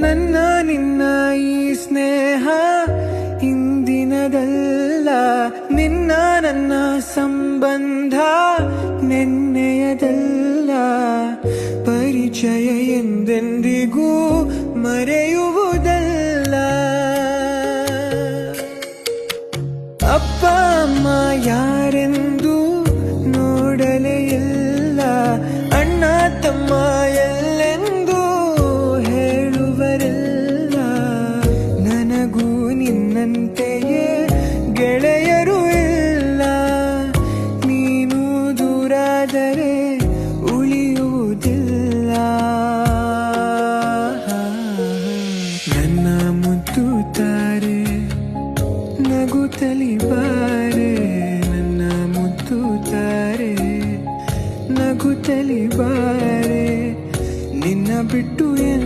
ನನ್ನ, ನಿನ್ನ ಈ ಸ್ನೇಹ ಇಂದಿನದಲ್ಲ. ನಿನ್ನ ನನ್ನ ಸಂಬಂಧ ನೆನ್ನೆಯದಲ್ಲ. ಪರಿಚಯ ಎಂದೆಂದಿಗೂ ಮರೆಯುವುದಲ್ಲ. ಅಪ್ಪ, ಅಮ್ಮ ಯಾರೆಂದು ನಿನ್ನಂತೆಯೇ ಗೆಳೆಯರು ಇಲ್ಲ. ನೀನು ದೂರಾದರೆ ಉಳಿಯುವುದಿಲ್ಲ. ನನ್ನ ಮುದ್ದು ತಾರೆ ನಗುತ್ತಲಿ ಬಾರೆ ನನ್ನ ಮುದ್ದು ತಾರೆ ನಗುತ್ತಲಿ ಬಾರೆ ನಿನ್ನ ಬಿಟ್ಟು